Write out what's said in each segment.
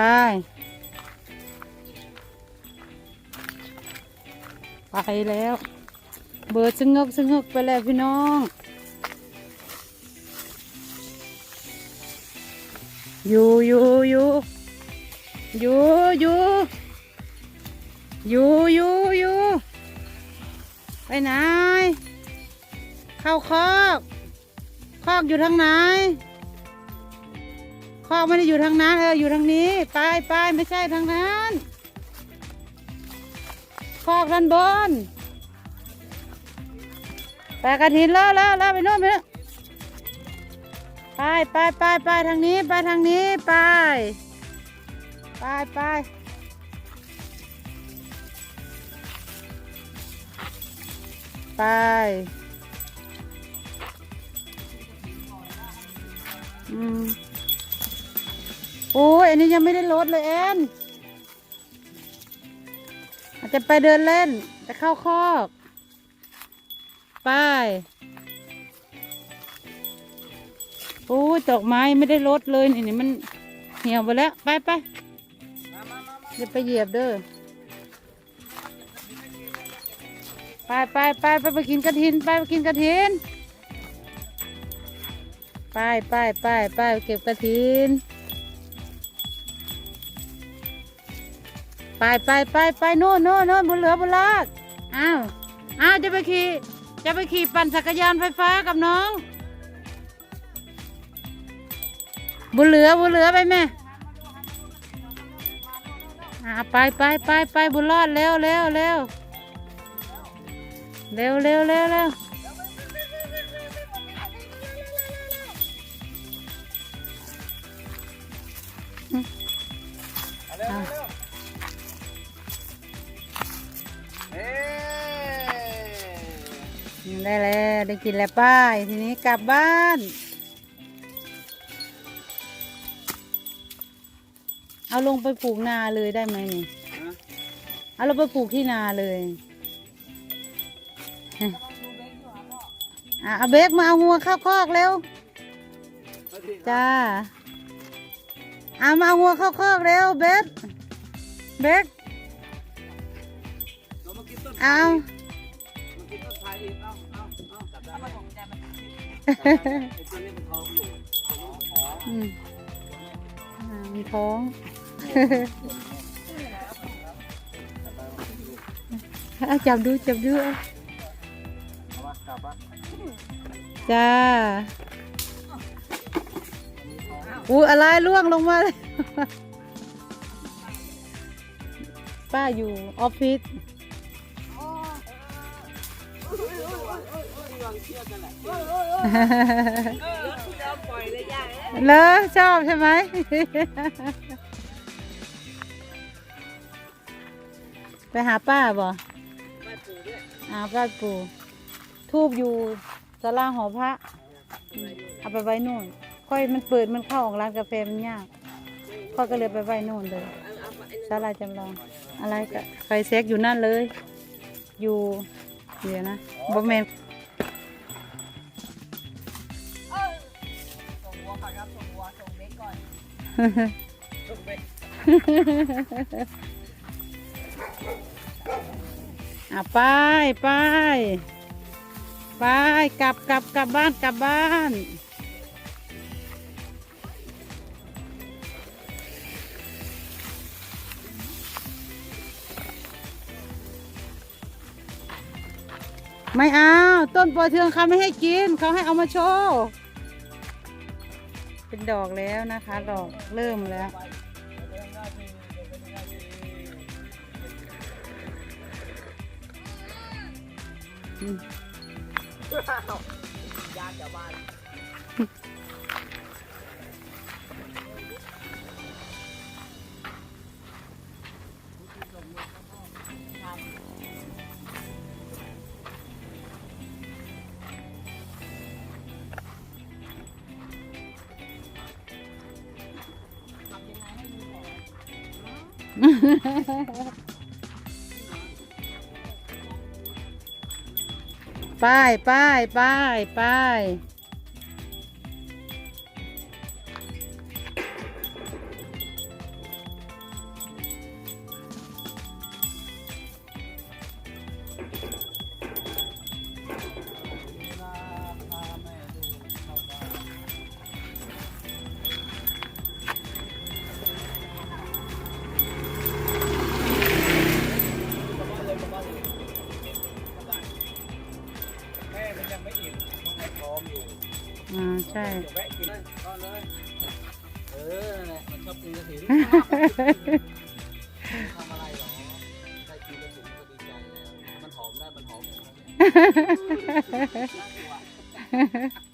ไปไปแล้ว เบิดสงกสงกไปแล้วพี่น้อง อยู่อยู่อยู่อยู่อยู่อยู่อยู่อยู่ไปไหน เข้าคอก คอกอยู่ทางไหน คอไม่ได้อยู่ทางนั้นเอออยู่ทางนี้ไปไปไม่ใช่ทางนั้นคอกด้านบนไปกระถินแล้วแล้วแล้วไปโน่นไปโน่นไปไปไปไปทางนี้ไปทางนี้ไปไปไปไปอืม โอ้ยอันนี้ยังไม่ได้ลดเลยแอนอาจจะไปเดินเล่นจะเข้าคอกไปโอ้ยดอกไม้ไม่ได้ลดเลยนี่นี่มันเหี่ยวไปแล้วไปไปอย่าไปเหยียบเด้อไปไปไปไปไปกินกระถินไปไปกินกระถินไปไปไปไปเก็บกระถิน ไปไปไปไปโน่นโน่นโน่นบนเหลือบนลากอ้าวอ้าวจะไปขี่จะไปขี่ปั่นจักรยานไฟฟ้ากับน้อง บุญเหลือบุญเหลือไปแม่อ่าไปไปไปไปบุญรอดเร็วเร็วเร็วเร็วเร็วเร็วเร็วเอา ได้แล้วได้กินแล้วป้ายทีนี้กลับบ้านเอาลงไปปลูกนาเลยได้ไหมนี่ฮะเอาเราไปปลูกที่นาเลยอะเอาเบกมาเอางัวเข้าคอกเร็วเอาสิจ้าเอามาเอางัวเข้าคอกเร็วเบกเบกเรามากินต้นเอามา ไอ้ตัวนี้มันท้องอยู่อืมอ่ามีท้อง เอาจับดูจับดูเอาเอาวะกลับวะจ้าอู้อะไรล่วงลงมาเลย ป้าอยู่ออฟฟิศ เลอชอบใช่ไหมไปหาป้าบ่อ่าป้าปู่ทูบอยู่สลาหอพระเอาไปไว้นู่น ค่อยมันเปิดมันเข้าออกร้านกาแฟมันยากค่อยก็เลยไปไว้นู่นเลยสลาจำลอง อะไรก็ไฟแซกอยู่นั่นเลย อยู่เดี๋ยวนะบอแมน อะไปไปไปกลับกลับกลับบ้านกลับบ้านไม่เอาต้นปรเทืองเขาไม่ให้กินเขาให้เอามาโชว์ เป็นดอกแล้วนะคะ ดอกเริ่มแล้ว อืม ญาติชาวบ้าน ป้ายป้ายป้ายป้าย ทำอะไรหรอใครกินกระถิ่นก็ดีใจแล้ว มันหอมได้ มันหอมเองนะเนี่ย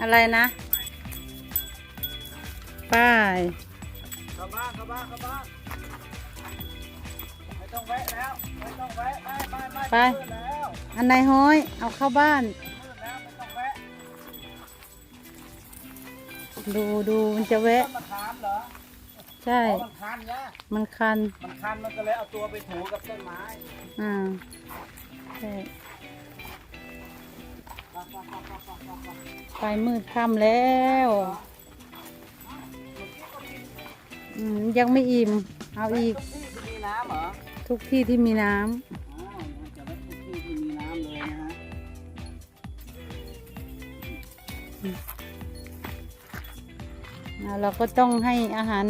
อะไรนะป้ายเข้าบ้านเข้าบ้านเข้าบ้านไม่ต้องแวะแล้วไม่ต้องแวะไม่ไม่ไม่ไป มืดแล้วอันไหนห้อย เอาเข้าบ้าน มืดแล้วไม่ต้องแวะดูดูมันจะแวะต้นมะขามเหรอใช่ อ๋อมันคันเนี่ยมันคัน มันคันมันก็เลยเอาตัวไปถูกับต้นไม้ อ่าใช่ ไปมืดค่ำแล้วยังไม่อิ่ม เอาอีก ทุกที่ที่มีน้ำเราก็ต้องให้อาหาร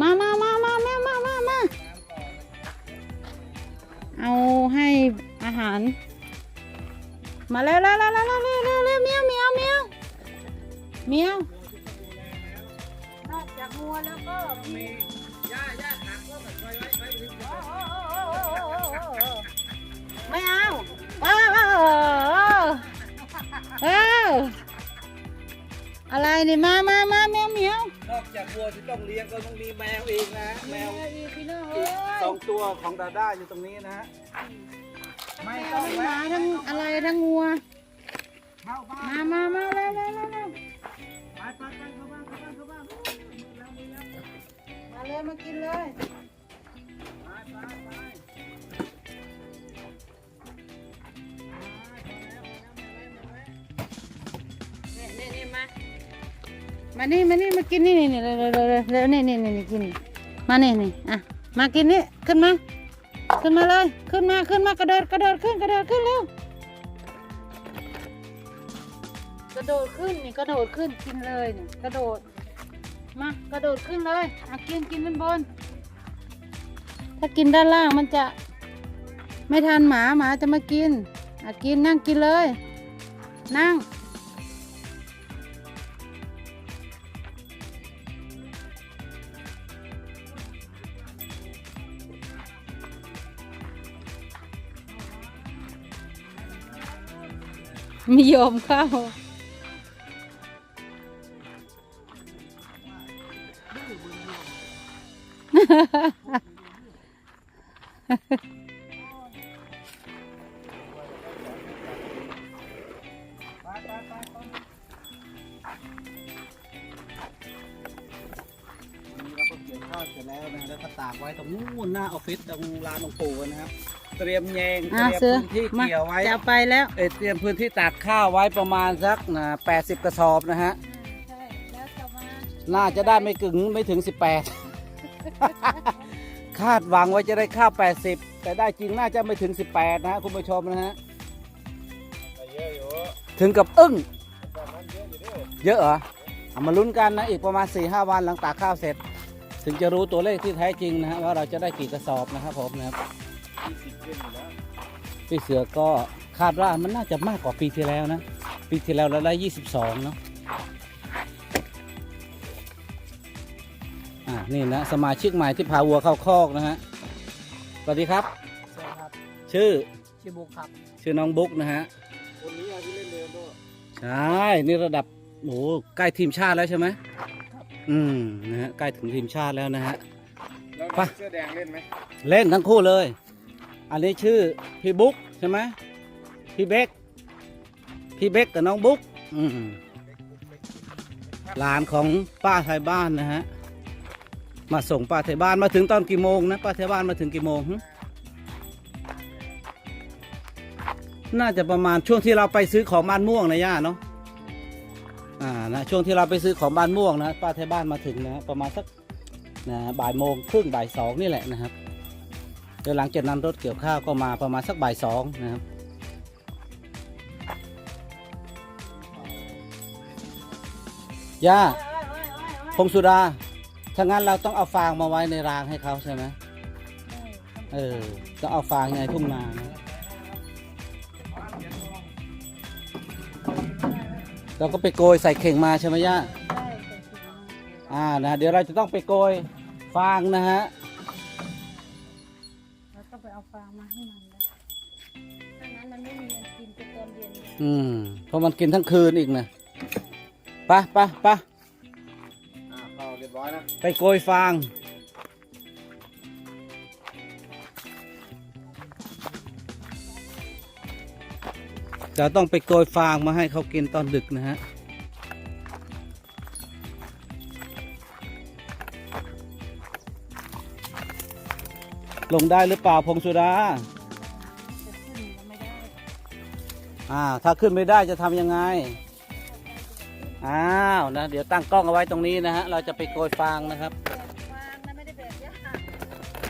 มามามามาแม่มามามาเอาให้อาหาร มาแล้วแล้วแล้วแล้วแล้วเมียวเมียวเมียวเมียวนอกจากงัวแล้วก็มีหญ้าหาหัก็แบบไว้ไว้ไว้มอวอะไรนี่มามามาแมวเมียวนอกจากวัวที่ต้องเลี้ยงก็ต้องมีแมวเองนะแมวสองตัวของดาด้าอยู่ตรงนี้นะ ไม่ต้องหแวะมาทั้งอะไรทั้งงัว เข้าบ้านมามามาเร็วเร็วเร็วเร็วไปไปไปเข้าบ้านเข้าบ้านเข้าบ้านมืดแล้วมืดแล้วมาเลยมากินเลยไปไปไปนี่นี่มา มานี่มานี่มากินนี่นี่นี่เร็วเร็วเร็วเร็วเร็วนี่นี่นี่นี่กิน มานี่นี่อะมากินนี่ขึ้นมา ขึ้นมาเลย ขึ้นมา ขึ้นมากระโดดกระโดดขึ้นกระโดดขึ้นเร็ว กระโดดขึ้นนี่กระโดดขึ้นกินเลยนี่กระโดด มากระโดดขึ้นเลยอะกินกินบนบน ถ้ากินด้านล่างมันจะ ไม่ทันหมาหมาจะมากินอะกินนั่งกินเลย นั่ง ไม่ยอมเข้าไปไปไปไปวันนี้เราก็เกี่ยวข้าวเสร็จแล้วนะแล้วก็ตากไว้ตรงนู้นหน้าออฟฟิศตรงลานหลวงปู่นะครับ เตรียมแยงเตอะรียมเสือพื้นที่มาเกี่ยวไว้จะเอาไปแล้ว เอยเตรียมพื้นที่ตากข้าวไว้ประมาณสักนะ80 กระสอบนะฮะ ใช่แล้วจะมาน่าจะได้ไม่กึ่งไม่ถึง 18 คาดหวังว่าจะได้ข้าว 80 แต่ได้จริงน่าจะไม่ถึง 18 นะฮะคุณผู้ชมนะฮะเยอะอยู่ถึงกับอึ้งประมาณเยอะอยู่ด้วยเยอะเหรอเอามาลุ้นกันนะอีกประมาณ 4-5วันหลังตากข้าวเสร็จ ถึงจะรู้ตัวเลขที่แท้จริงนะฮะว่าเราจะได้กี่กระสอบนะครับผมนะครับ ยี่สิบขึ้นอยู่แล้วพี่เสือก็คาดว่ามันน่าจะมากกว่าปีที่แล้วนะ ปีที่แล้วเราได้ 22 เนาะอ่านี่นะ สมาชิกใหม่ที่พาวัวเข้าคอกนะฮะ สวัสดีครับใช่ครับ ชื่อ ชื่อบุ๊กครับ ชื่อน้องบุ๊กนะฮะ คนนี้ที่เล่นเร็วด้วยใช่ นี่ระดับโอ้โหใกล้ทีมชาติแล้วใช่ไหมอืม นะฮะ ใกล้ถึงทีมชาติแล้วนะฮะ แล้วไปเสื้อแดงเล่นไหม เล่นทั้งคู่เลย อันนี้ชื่อพี่บุ๊กใช่ไหมพี่เบกพี่เบ๊กกับน้องบุ๊กอืมหลานของป้าไทยบ้านนะฮะ มาส่งป้าไทยบ้านมาถึงตอนกี่โมงนะป้าไทยบ้านมาถึงกี่โมงน่าจะประมาณช่วงที่เราไปซื้อของบ้านม่วงนะย่าเนาะ อ่านะช่วงที่เราไปซื้อของบ้านม่วงนะป้าไทยบ้านมาถึงนะประมาณสักนะบ่ายโมงครึ่งบ่ายสองนี่แหละนะครับ เดี๋ยวหลังจากนั้นรถเกี่ยวข้าวก็มาประมาณสักบ่ายสองนะครับย่าพงสุดา ถ้างั้นเราต้องเอาฟางมาไว้ในรางให้เขาใช่ไหมเออต้องเอาฟางในทุ่งนานะเราก็ไปโกยใส่เข่งมาใช่ไหมย่าได้แต่ถึงอ่านะเดี๋ยวเราจะต้องไปโกยฟางนะฮะ อืมเพราะมันกินทั้งคืนอีกนะไปะปะปะอ่าเข้าเรียบร้อยนะไปโกยฟาง จะต้องไปโกยฟางมาให้เขากินตอนดึกนะฮะ ลงได้หรือเปล่าพงสุดา อ่าถ้าขึ้นไม่ได้จะทำยังไงอ้าวนะเดี๋ยวตั้งกล้องเอาไว้ตรงนี้นะฮะเราจะไปโกยฟางนะครับแบกฟางนะไม่ได้แบกยา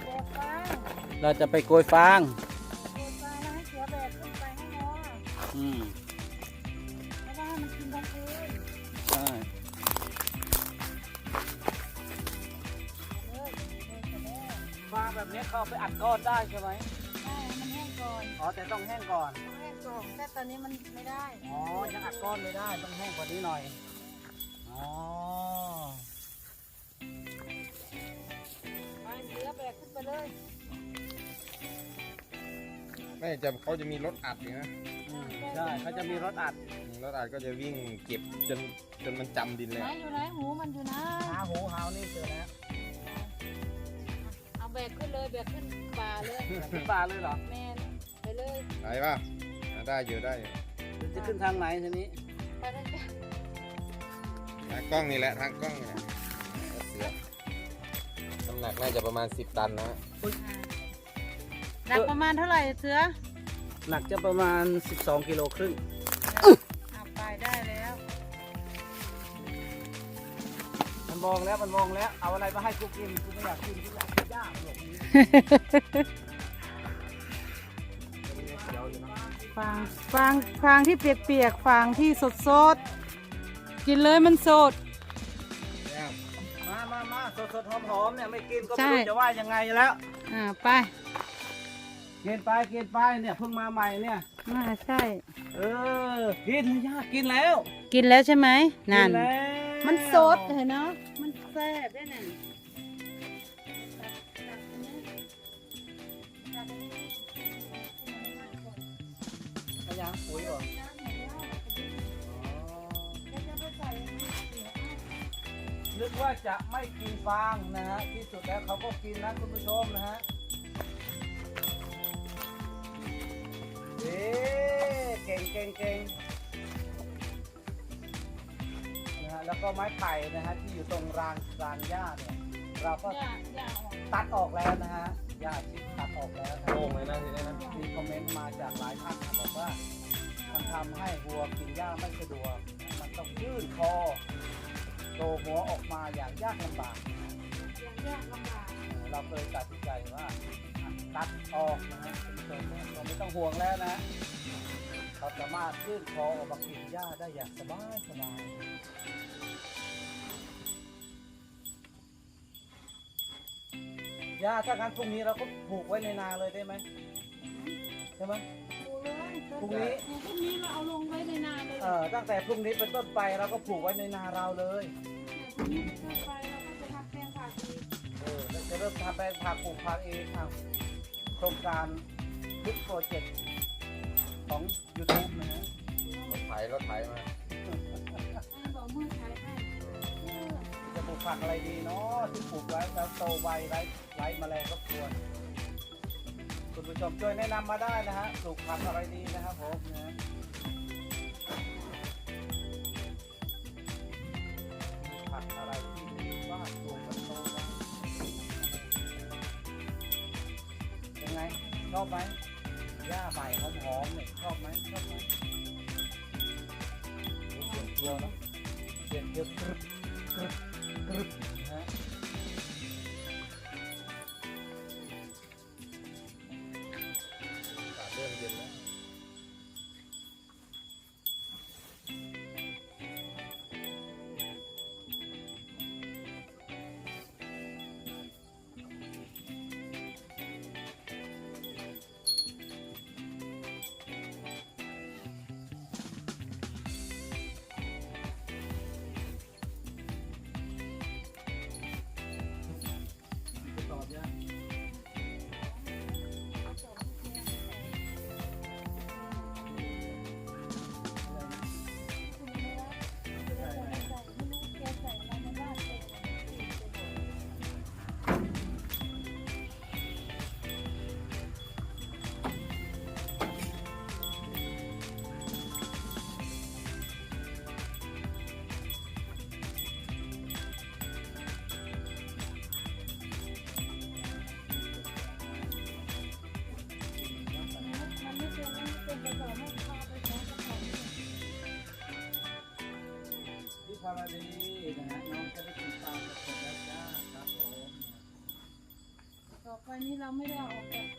แบกฟางเราจะไปโกยฟางแบกฟางแล้วให้เสือแบกขึ้นไปให้งออืมเพราะว่ามันกินทั้งคืนใช่เลยเลยจะได้ฟางแบบนี้เขาเอาไปอัดก้อนได้ใช่ไหมได้มันแห้งก่อนอ๋อแต่ต้องแห้งก่อนต้อ งแห้งก่อนแต่ตอนนี้มันไม่ได้ อ๋อ ยังอัดก้อนไม่ได้ ต้องแห้งกว่านี้หน่อย อ๋อไปเสือแบกขึ้นไปเลยไม่จะเขาจะมีรถอัดอยู่นะอืมใช่เขาจะมีรถอัดรถอัดก็จะวิ่งเก็บจนจนมันจำดินเลยไหนอยู่ไหนหูมันอยู่นะ หาหูหาวนี่เจอแล้วเอาแบกขึ้นเลยแบกขึ้นป่าเลย ขึ้นป่าเลยเหรอ แมนไปเลย ไหนป่ะอ่า ได้อยู่ได้อยู่หรือจะขึ้นทางไหนทีนี้ไปเลยจ้ะทางกล้องนี่แหละทางกล้องนี่แหละรถเสือน้ำหนักน่าจะประมาณ 10 ตันนะหนักประมาณเท่าไหร่เสือหนักจะประมาณ 12กิโลครึ่งเอาไปได้แล้วมันมองแล้วมันมองแล้ว เอาอะไรมาให้กูกินกูไม่อยากกินกูอยากกินย่างหลบนี้ ฟางฟางฟางที่เปียกๆฟางที่สดสดๆกินเลยมันสด มามามาสดสดหอมหอมๆเนี่ยไม่กินก็ใช่ ไม่รู้จะว่ายังไงแล้วอ่าไปกินไปกินไปเนี่ยเพิ่งมาใหม่เนี่ยน่าใช่ เออ กินยากกินแล้วกินแล้วใช่ไหมนั่น กิแล้วมันสดเห็นเนาะมันแซ่บได้น่ะพยาย ปุ๋ยเหรอนึกว่าจะไม่กินฟางนะฮะที่สุดแล้วเขาก็กินนะคุณผู้ชมนะฮะเอ๊เก่งเก่งเก่งนะฮะแล้วก็ไม้ไผ่นะฮะที่อยู่ตรงรางรางหญ้าเนี่ยเราก็ตัดออกแล้วนะฮะหญ้าชิดตัดออกแล้วนะโล่งเลยนะทีนี้นะมีคอมเมนต์มาจากหลายท่านนะบอกว่า มันทำให้วัวกินหญ้าไม่สะดวก มันต้องยื่นคอโตหัวออกมาอย่างยากลำบากเราเคยตัดสินใจว่าตัดออกนะฮะคุณผู้ชมเนี่ยเราไม่ต้องห่วงแล้วนะเราสามารถยื่นคอออกมากินหญ้าได้อย่างสบายสบายหญ้าถ้างั้นพรุ่งนี้เราก็ผูกไว้ในนาเลยได้ไหมใช่ไหม พรุ่งนี้พรุ่งนี้เราเอาลงไว้ในนาเลยเอ่อตั้งแต่พรุ่งนี้เป็นต้นไปเราก็ผูกไว้ในนาเราเลยพรุ่งนี้เป็นต้นไปเราก็จะทำแปลงผักอีกเออเราจะเริ่มทำแปลงผักปลูกผักเองทำโครงการพิกโปรเจกต์ของ YouTube นะฮะรถไถรถไถมาให้บอกมือใช้ให้จะปลูกผักอะไรดีเนาะที่ปลูกไว้แล้วโตไวไร้ไร้แมลงรบกวนคุณ ผู้ชมช่วยแนะนำมาได้นะฮะปลูกผักอะไรดีนะครับผมผักอะไรที่ดีว่าตัวมันโตนมยังไงชอบไหมหญ้าใบหอมๆเนี่ยชอบไหมชอบไหมเสียงเดียวนะเสียงเดียวกรึบกรึบกรึบ รี่นะฮะน้องจะได้กินปลาสดๆแล้วจ้าครับผม ต่อไปนี้เราไม่ได้เอาออกจาก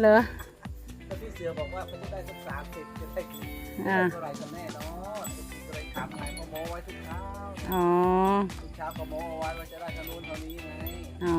เหรอแล้วพี่เสือบอกว่าเขาจะได้สักสามสิบจะได้อ่า เท่าไหร่กันแน่เนาะพี่ก็เลยถามอะไรก็โมไว้ทุกเช้าอ๋อ ทุกเช้าก็โมเอาไว้ว่าจะได้เท่านู้นเท่านี้ไง อ๋อ